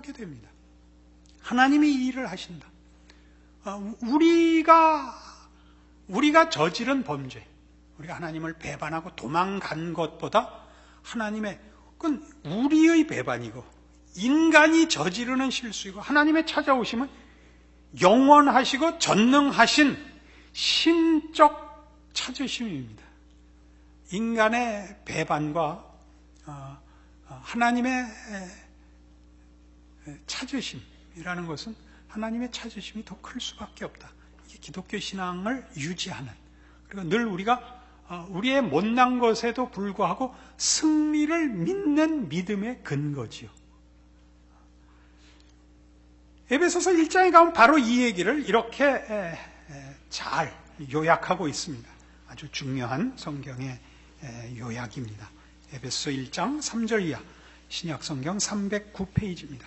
하게 됩니다. 하나님이 이 일을 하신다. 어, 우리가 우리가 저지른 범죄, 우리가 하나님을 배반하고 도망간 것보다 하나님의 그건 우리의 배반이고 인간이 저지르는 실수이고 하나님의 찾아오심은 영원하시고 전능하신 신적 찾으심입니다. 인간의 배반과 어, 어, 하나님의 찾으심이라는 것은 하나님의 찾으심이 더 클 수밖에 없다. 이게 기독교 신앙을 유지하는 그리고 늘 우리가 어, 우리의 못난 것에도 불구하고 승리를 믿는 믿음의 근거지요. 에베소서 1장에 가면 바로 이 얘기를 이렇게 잘 요약하고 있습니다. 아주 중요한 성경의 요약입니다. 에베소 1장 3절 이하 신약 성경 309페이지입니다.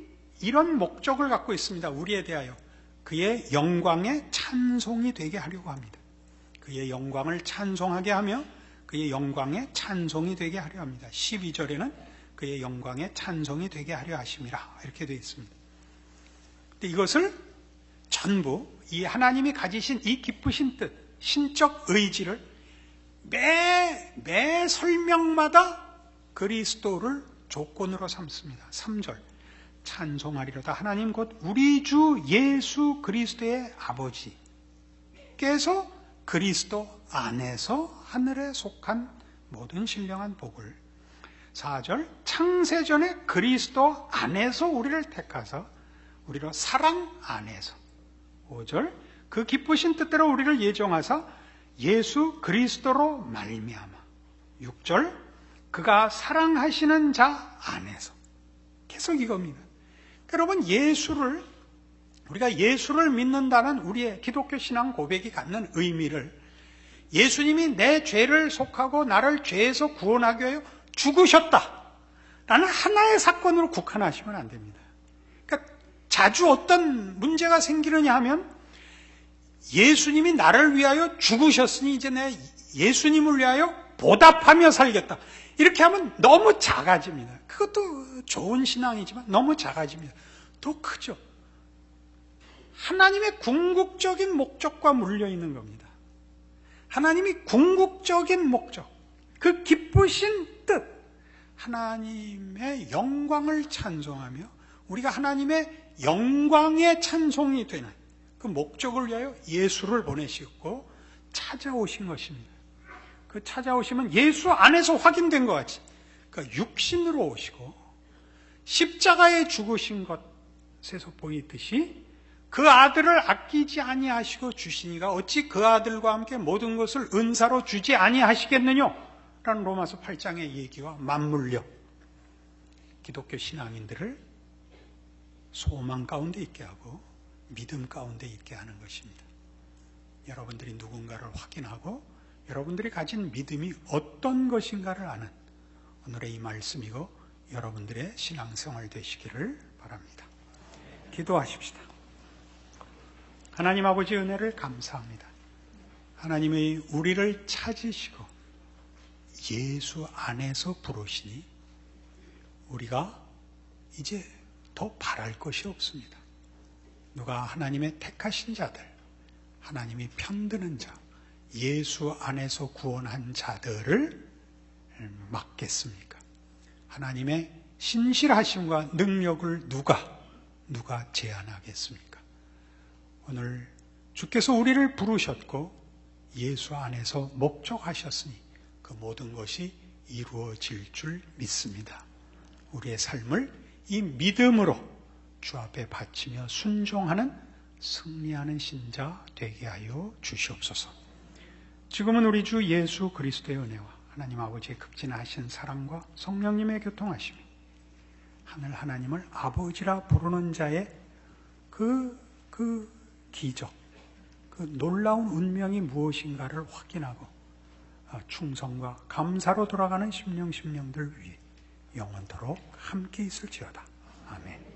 이런 목적을 갖고 있습니다. 우리에 대하여 그의 영광의 찬송이 되게 하려고 합니다. 그의 영광을 찬송하게 하며 그의 영광의 찬송이 되게 하려 합니다. 12절에는 그의 영광의 찬송이 되게 하려 하심이라 이렇게 되어 있습니다. 근데 이것을 전부 이 하나님이 가지신 이 기쁘신 뜻, 신적 의지를 매, 매 설명마다 그리스도를 조건으로 삼습니다. 3절. 찬송하리로다. 하나님 곧 우리 주 예수 그리스도의 아버지께서 그리스도 안에서 하늘에 속한 모든 신령한 복을 4절 창세전에 그리스도 안에서 우리를 택하서 우리로 사랑 안에서 5절 그 기쁘신 뜻대로 우리를 예정하사 예수 그리스도로 말미암아 6절 그가 사랑하시는 자 안에서 계속 이겁니다. 여러분 예수를 우리가 예수를 믿는다는 우리의 기독교 신앙 고백이 갖는 의미를 예수님이 내 죄를 속하고 나를 죄에서 구원하기 위하여 죽으셨다. 라는 하나의 사건으로 국한하시면 안 됩니다. 그러니까 자주 어떤 문제가 생기느냐 하면 예수님이 나를 위하여 죽으셨으니 이제 내 예수님을 위하여 보답하며 살겠다. 이렇게 하면 너무 작아집니다. 그것도 좋은 신앙이지만 너무 작아집니다. 더 크죠. 하나님의 궁극적인 목적과 물려 있는 겁니다. 하나님이 궁극적인 목적, 그 기쁘신 뜻, 하나님의 영광을 찬송하며 우리가 하나님의 영광의 찬송이 되는 그 목적을 위하여 예수를 보내셨고 찾아오신 것입니다. 그 찾아오시면 예수 안에서 확인된 것 같이 그 육신으로 오시고 십자가에 죽으신 것에서 보이듯이 그 아들을 아끼지 아니하시고 주시니가 어찌 그 아들과 함께 모든 것을 은사로 주지 아니하시겠느냐? 라는 로마서 8장의 얘기와 맞물려 기독교 신앙인들을 소망 가운데 있게 하고 믿음 가운데 있게 하는 것입니다. 여러분들이 누군가를 확인하고 여러분들이 가진 믿음이 어떤 것인가를 아는 오늘의 이 말씀이고 여러분들의 신앙생활 되시기를 바랍니다. 기도하십시다. 하나님 아버지 은혜를 감사합니다. 하나님의 우리를 찾으시고 예수 안에서 부르시니 우리가 이제 더 바랄 것이 없습니다. 누가 하나님의 택하신 자들, 하나님이 편드는 자, 예수 안에서 구원한 자들을 맡겠습니까? 하나님의 신실하심과 능력을 누가, 누가 제한하겠습니까? 오늘 주께서 우리를 부르셨고 예수 안에서 목적하셨으니 그 모든 것이 이루어질 줄 믿습니다. 우리의 삶을 이 믿음으로 주 앞에 바치며 순종하는 승리하는 신자 되게 하여 주시옵소서. 지금은 우리 주 예수 그리스도의 은혜와 하나님 아버지의 극진하신 사랑과 성령님의 교통하심이 하늘 하나님을 아버지라 부르는 자의 그, 그 기적, 그 놀라운 운명이 무엇인가를 확인하고 아, 충성과 감사로 돌아가는 심령 심령들 위해 영원토록 함께 있을지어다. 아멘.